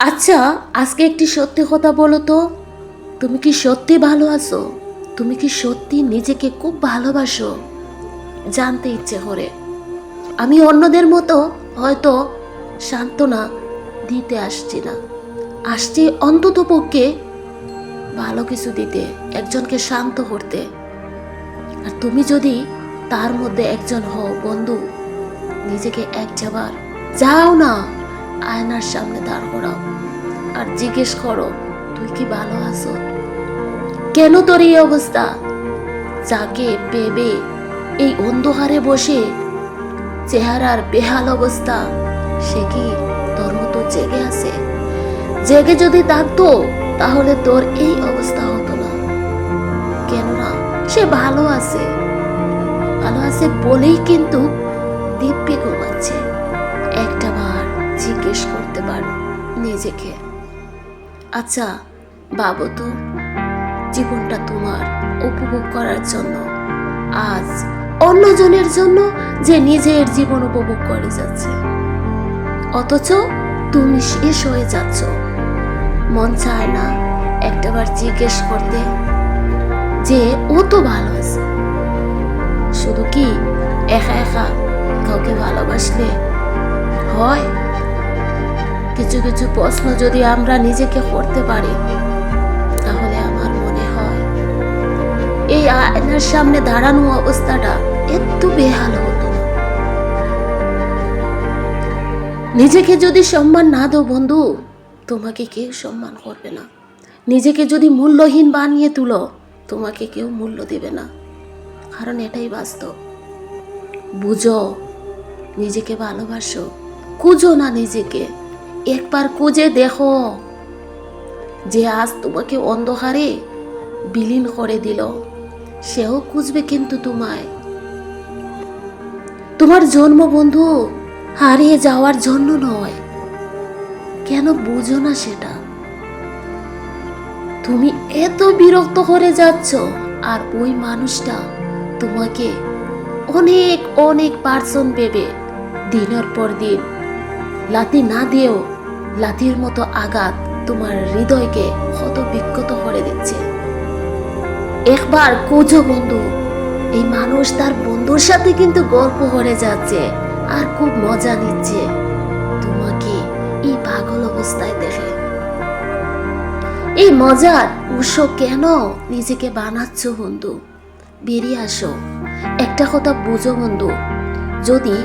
আচ্ছা আজকে একটি সত্যি কথা বলো তো। তুমি কি সত্যি ভালো আছো? তুমি কি সত্যি নিজেকে খুব ভালোবাসো? জানতে ইচ্ছে করে। আমি অন্যদের মতো হয়তো সান্ত্বনা দিতে আসছি না। আসছি অন্তত পক্ষে ভালো কিছু দিতে, একজনকে শান্ত করতে। আর তুমি যদি তার মধ্যে একজন হও, বন্ধু, নিজেকে এক যাবার যাও না। আয়নার সামনে দাঁড় করাও। আর জিজ্ঞেস করো, তুই কি ভালো আছো? কেন তোর এই অবস্থা? যাকে পেবে এই অন্ধকারে বসে চেহারার বেহাল অবস্থা, সে কি তোর মতো জেগে আছে? জেগে যদি থাকতো, তাহলে তোর এই অবস্থা হতো না। কেননা সে ভালো আছে। ভালো আছে বলেই কিন্তু দিব্যি ঘুমাচ্ছে। জিজ্ঞেস করতে পারো নিজেকে। আচ্ছা ভাবো তো, জীবনটা তোমার উপভোগ করার জন্য, আজ অন্যজনের জন্য যে নিজের জীবন উপভোগ করে যাচ্ছে। অথচ তুমি শেষ হয়ে যাচ্ছ। মন চায় না একটাবার জিজ্ঞেস করতে যে ও তো ভালো আছে। শুধু কি একা একা কাউকে ভালোবাসলে হয়? কিছু কিছু প্রশ্ন যদি আমরা নিজেকে করতে পারি, তাহলে আমার মনে হয় এই আয়নার সামনে দাঁড়ানো অবস্থাটা একটু বেহাল হতো নিজেকে যদি সম্মান না দাও বন্ধু, তোমাকে কেউ সম্মান করবে না। নিজেকে যদি মূল্যহীন বানিয়ে তুলো, তোমাকে কেউ মূল্য দেবে না। কারণ এটাই বাস্তব। বুঝো, নিজেকে ভালোবাসো, খুঁজো না নিজেকে। একবার খুঁজে দেখো। যে আজ তোমাকে অন্ধকারে বিলীন করে দিল, সেও খুঁজবে কিন্তু তোমায়। তোমার জন্ম বন্ধু হারিয়ে যাওয়ার জন্য নয়, কেন বুঝো না সেটা? তুমি এত বিরক্ত করে যাচ্ছ, আর ওই মানুষটা তোমাকে অনেক অনেক পার্সন ভেবে দিনের পর দিন। লাতি না দিয়েও লাতির মতো আঘাত তোমার হৃদয়কে ক্ষত বিক্ষত করে দিচ্ছে। একবার কোজো বন্ধু, এই মানুষ তার বন্ধুর সাথে কিন্তু গল্প করে যাচ্ছে আর খুব মজা নিচ্ছে। তোমাকে এই পাগল অবস্থায় দেখে। এই মজার উৎস কেন নিজেকে বানাচ্ছ বন্ধু? বেরিয়ে আসো। একটা কথা বুঝো বন্ধু, যদি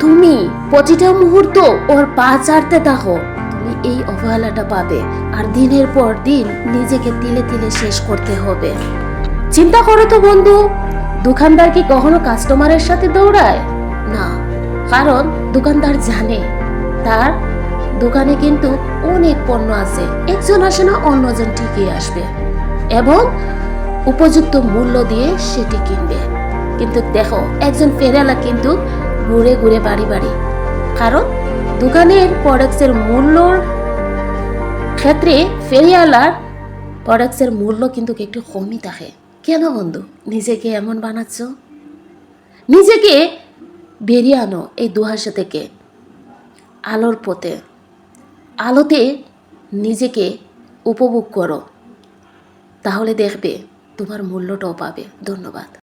তুমি প্রতিটা মুহূর্ত ওর পা চাটতে থাকো তুমি এই অবহেলাটা পাবে আর দিনের পর দিন নিজেকে তিলে তিলে শেষ করতে হবে। চিন্তা করো তো বন্ধু, দোকানদার কি কখনো কাস্টমারের সাথে দৌড়ায়? না, কারণ দোকানদার জানে। তার দোকানে কিন্তু অনেক পণ্য আছে, একজন আসে না, অন্যজন ঠিকই আসবে। এবং উপযুক্ত মূল্য দিয়ে সেটি কিনবে। কিন্তু দেখো, একজন ফেরালা কিন্তু ঘুরে ঘুরে বাড়ি বাড়ি। কারণ দোকানের প্রোডাক্টসের মূল্যর ক্ষেত্রে ফেরিয়ালার প্রোডাক্টসের মূল্য কিন্তু একটু কমই থাকে। কেন বন্ধু? নিজেকে এমন বানাচ্ছ? নিজেকে বেরিয়ে আনো এই দুহাসা থেকে। আলোর পথে। আলোতে নিজেকে উপভোগ করো। তাহলে দেখবে তোমার মূল্যটাও পাবে। ধন্যবাদ।